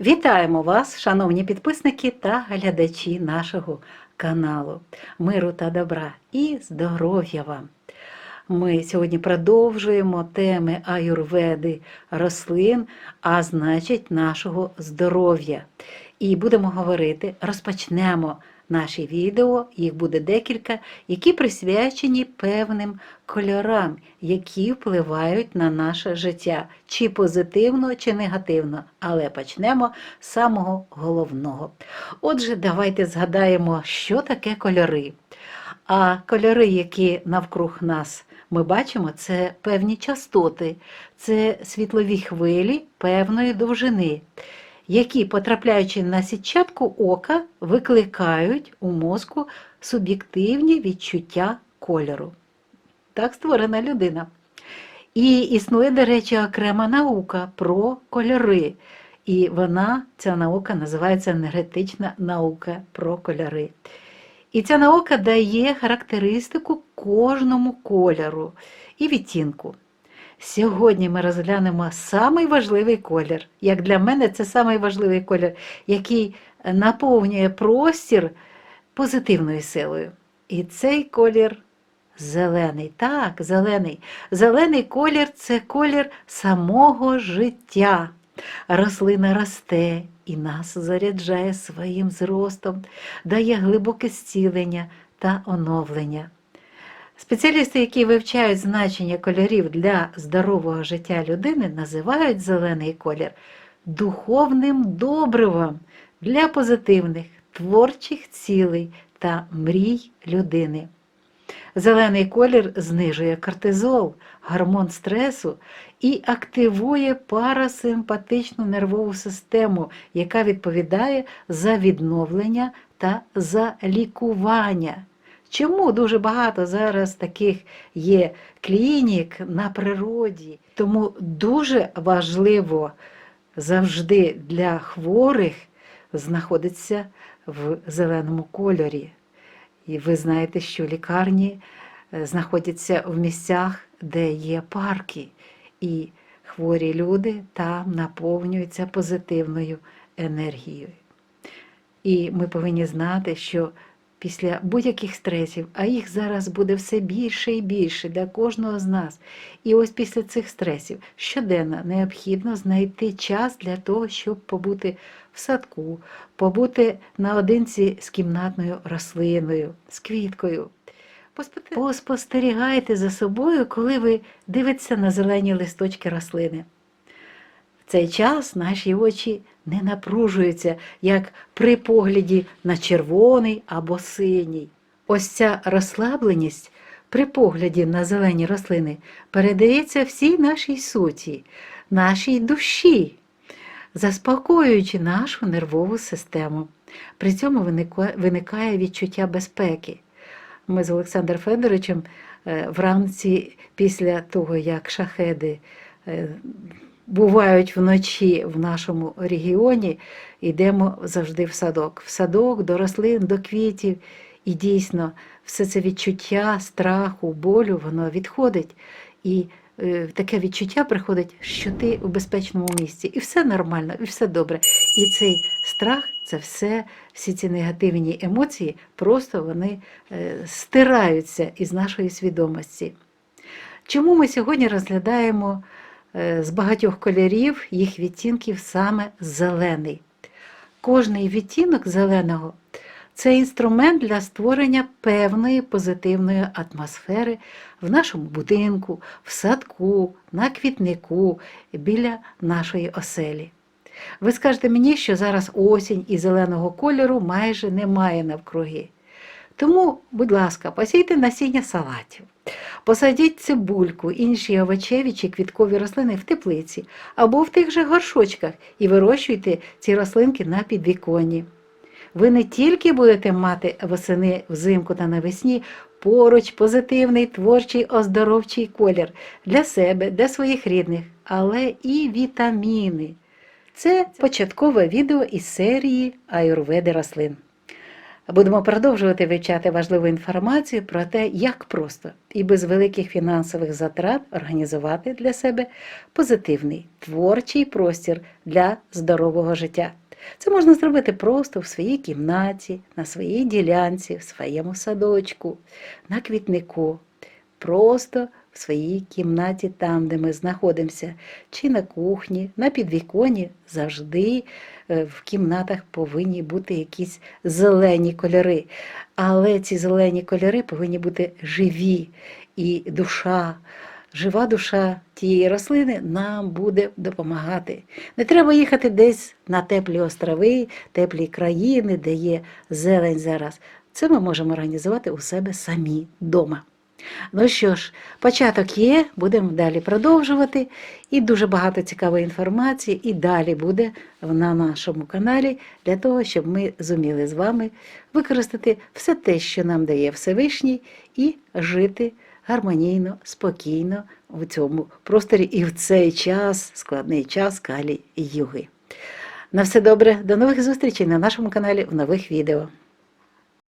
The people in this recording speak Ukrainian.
Вітаємо вас, шановні підписники та глядачі нашого каналу. Миру та добра і здоров'я вам! Ми сьогодні продовжуємо теми аюрведи рослин, а значить нашого здоров'я. І будемо говорити, розпочнемо наші відео, їх буде декілька, які присвячені певним кольорам, які впливають на наше життя, чи позитивно, чи негативно. Але почнемо з самого головного. Отже, давайте згадаємо, що таке кольори. А кольори, які навкруг нас ми бачимо, це певні частоти, це світлові хвилі певної довжини, які, потрапляючи на сітчатку ока, викликають у мозку суб'єктивні відчуття кольору. Так створена людина. І існує, до речі, окрема наука про кольори. І вона, ця наука, називається енергетична наука про кольори. І ця наука дає характеристику кожному кольору і відтінку. Сьогодні ми розглянемо самий важливий колір. Як для мене, це самий важливий колір, який наповнює простір позитивною силою. І цей колір зелений. Так, зелений. Зелений колір це колір самого життя. Рослина росте і нас заряджає своїм зростом, дає глибоке зцілення та оновлення. Спеціалісти, які вивчають значення кольорів для здорового життя людини, називають зелений колір духовним добривом для позитивних творчих цілей та мрій людини. Зелений колір знижує кортизол, гормон стресу і активує парасимпатичну нервову систему, яка відповідає за відновлення та за лікування. Чому дуже багато зараз таких є клінік на природі? Тому дуже важливо завжди для хворих знаходиться в зеленому кольорі. І ви знаєте, що лікарні е, знаходяться в місцях, де є парки, і хворі люди там наповнюються позитивною енергією. І ми повинні знати, що після будь-яких стресів, а їх зараз буде все більше і більше для кожного з нас. І ось після цих стресів щоденно необхідно знайти час для того, щоб побути в садку, побути наодинці з кімнатною рослиною, з квіткою. Поспостерігайте за собою, коли ви дивитеся на зелені листочки рослини. Цей час наші очі не напружуються, як при погляді на червоний або синій. Ось ця розслабленість при погляді на зелені рослини передається всій нашій суті, нашій душі, заспокоюючи нашу нервову систему. При цьому виникає відчуття безпеки. Ми з Олександром Федоровичем е, вранці, після того, як шахеди е, бувають вночі в нашому регіоні, йдемо завжди в садок. В садок, до рослин, до квітів. І дійсно, все це відчуття страху, болю, воно відходить. І е, таке відчуття приходить, що ти у безпечному місці, і все нормально, і все добре. І цей страх це все, всі ці негативні емоції, просто вони е, стираються із нашої свідомості. Чому ми сьогодні розглядаємо з багатьох кольорів їх відтінків саме зелений? Кожний відтінок зеленого це інструмент для створення певної позитивної атмосфери в нашому будинку, в садку, на квітнику, біля нашої оселі. Ви скажете мені, що зараз осінь і зеленого кольору майже немає навкруги. Тому, будь ласка, посійте насіння салатів, посадіть цибульку, інші овочеві чи квіткові рослини в теплиці або в тих же горшочках і вирощуйте ці рослинки на підвіконні. Ви не тільки будете мати восени взимку та навесні поруч позитивний творчий оздоровчий колір для себе, для своїх рідних, але і вітаміни. Це початкове відео із серії Аюрведи рослин. Будемо продовжувати вивчати важливу інформацію про те, як просто і без великих фінансових затрат організувати для себе позитивний творчий простір для здорового життя. Це можна зробити просто в своїй кімнаті, на своїй ділянці, в своєму садочку, на квітнику, просто в своїй кімнаті, там, де ми знаходимося, чи на кухні, на підвіконі завжди е, в кімнатах повинні бути якісь зелені кольори. Але ці зелені кольори повинні бути живі і душа. Жива душа тієї рослини нам буде допомагати. Не треба їхати десь на теплі острови, теплі країни, де є зелень зараз. Це ми можемо організувати у себе самі вдома. Ну що ж, початок є, будемо далі продовжувати. І дуже багато цікавої інформації і далі буде на нашому каналі для того, щоб ми зуміли з вами використати все те, що нам дає Всевишній, і жити гармонійно, спокійно в цьому просторі і в цей час, складний час калі юги. На все добре, до нових зустрічей на нашому каналі в нових відео.